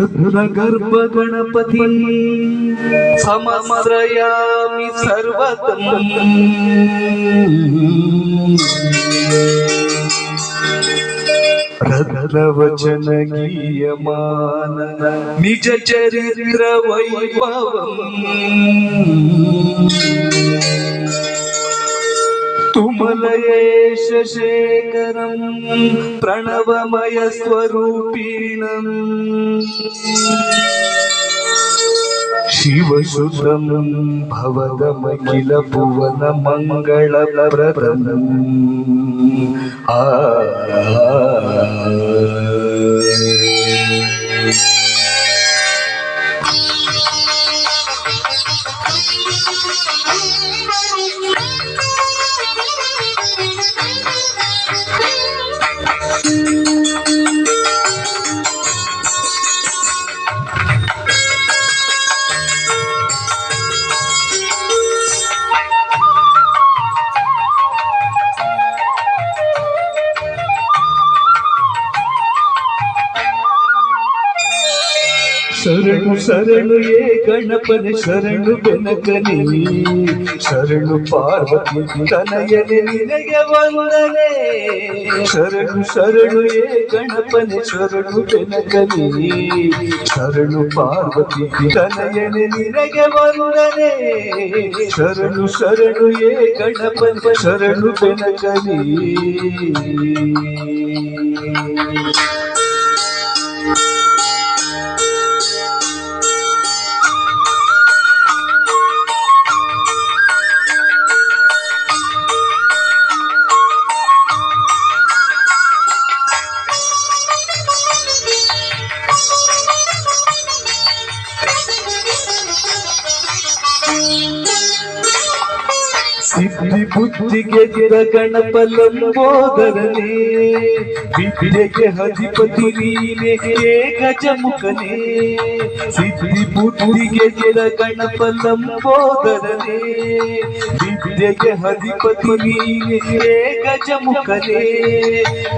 रुद्रगर्भगणपति समस्रयामि सर्वतम् रत्नवचन गीयमान निजचरित्रवैभवम् कमलयेशेखरं प्रणवमयस्वरूपिणम् शिवशुद्धं भवदमखिलभुवनमङ्गलप्रदम् uh Thank you. ಶರಣು ಶರಣು, ಏ ಗಣಪನ, ಶರಣು ಬೆನಕನಿ. ಶರಣು ಪಾರ್ವತಿ ತನಯನೆ, ನಿನಗೆ ವಂದನೆ. ಶರಣು ಶರಣು, ಏ ಗಣಪನ, ಶರಣು ಬೆನಕನಿ. ಶರಣು ಪಾರ್ವತಿ ತನಯನೆ, ನಿನಗೆ ವಂದನೆ. ಶರಣು ಶರಣು, ಏ ಗಣಪನ, ಶರಣು ಬೆನಕನಿ. Thank ಬುದ್ಧಿಗೆ ಗಿರ ಗಣಪ ಲಂಬೋದರನೇ ವಿದ್ಯೆಗೆ ಅಧಿಪತಿ ನೀನೆ, ಏಕಜ ಮುಖನೇ. ಸಿದ್ಧಿ ಬುದ್ಧಿಗೆ ಗಿರ ಗಣಪ ಲಂಬೋದರನೇ ವಿದ್ಯೆಗೆ ಅಧಿಪತಿ ನೀನೆ, ಏಕಜ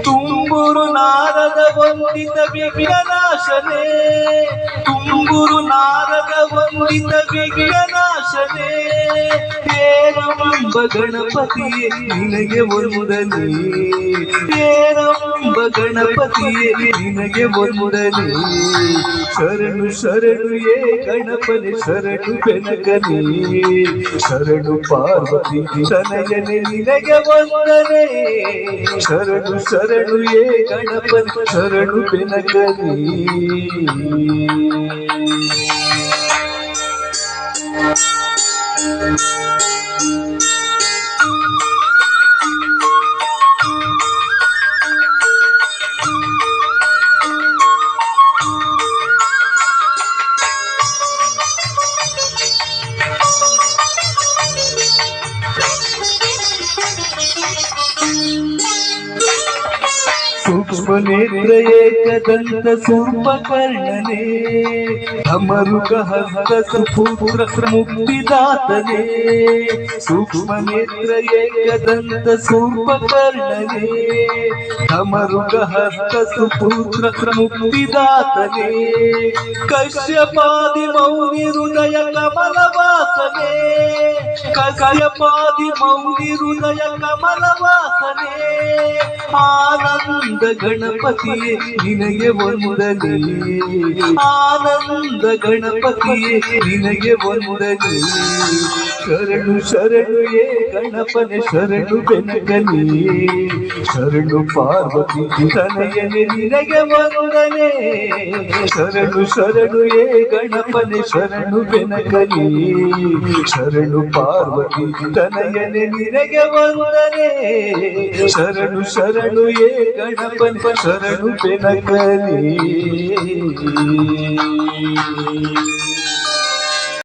ತುಂಬುರು ನಾರದ ವಂದಿತ ವಿಘ್ನನಾಶನೇ ತುಂಬುರು ನಾರದ ವಂದಿತ ವಿಘ್ನನಾಶನೇ ಏರಂಬ ಗಣಪತಿಯೇ ನಿನಗೆ ಒಂದನೇ ಏರಂಬ ಗಣಪತಿಯೇ, ನಿನಗೆ ಒಂದನೇ ಶರಣು ಶರಣು ಏ ಗಣಪನೆ, ಶರಣು ಬೆನಕನೇ, ಶರಣು ಪಾರ್ವತಿ ತನಯನೆ, ನಿನಗೆ ಒಂದನೇ ಶರಣು ಶರಣು ಏ ಗಣಪನೆ, ಶರಣು ಬೆನಕನೇ. ಸೂಕ್ಷ್ಮ ನೇತ್ರ ಏಕದಂತ ಸೂರ್ಪಕರ್ಣನೆ ಧಮರುಕ ಹಸ್ತ ಸುಪುತ್ರ ಮುಕ್ತಿದಾತನೆ ಸೂಕ್ಷ್ಮ ನೇತ್ರ ಏಕದಂತ ಸೂರ್ಪಕರ್ಣನೆ ಧಮರುಕ ಹಸ್ತ ಸುಪುತ್ರ ಮುಕ್ತಿದಾತನೆ, ಕಶ್ಯಪಾದಿ ಮೌನಿ ಹೃದಯ ಕಮಲ ವಾಸನೆ. ಕಶ್ಯಪಾದಿ ಮೌನಿ ಹೃದಯ ಕಮಲ ವಾಸನೆ. ಆನಂದ ಗಣಪತಿಯೇ ನಿನಗೆ ವಂದನೆ ಆನಂದ ಗಣಪತಿಯೇ ನಿನಗೆ ವಂದನೆ ಶರಣು ಶರಣು ಏ ಗಣಪನೆ, ಶರಣು ಬೆನಕನೆ ಶರಣು ಪಾರ್ವತಿ ತನಯನೆ ನಿನಗೆ ವಂದನೆ. ಶರಣು ಶರಣು ಏ ಗಣಪನೆ, ಶರಣು ಬೆನಕನೆ ಶರಣು ಪಾರ್ವತಿ ತನಯನೆ ನಿನಗೆ ವಂದನೆ. ಶರಣು ಶರಣು ಏ ಗಣಪನ್ ಶರಣು ಬೆನಕನೆ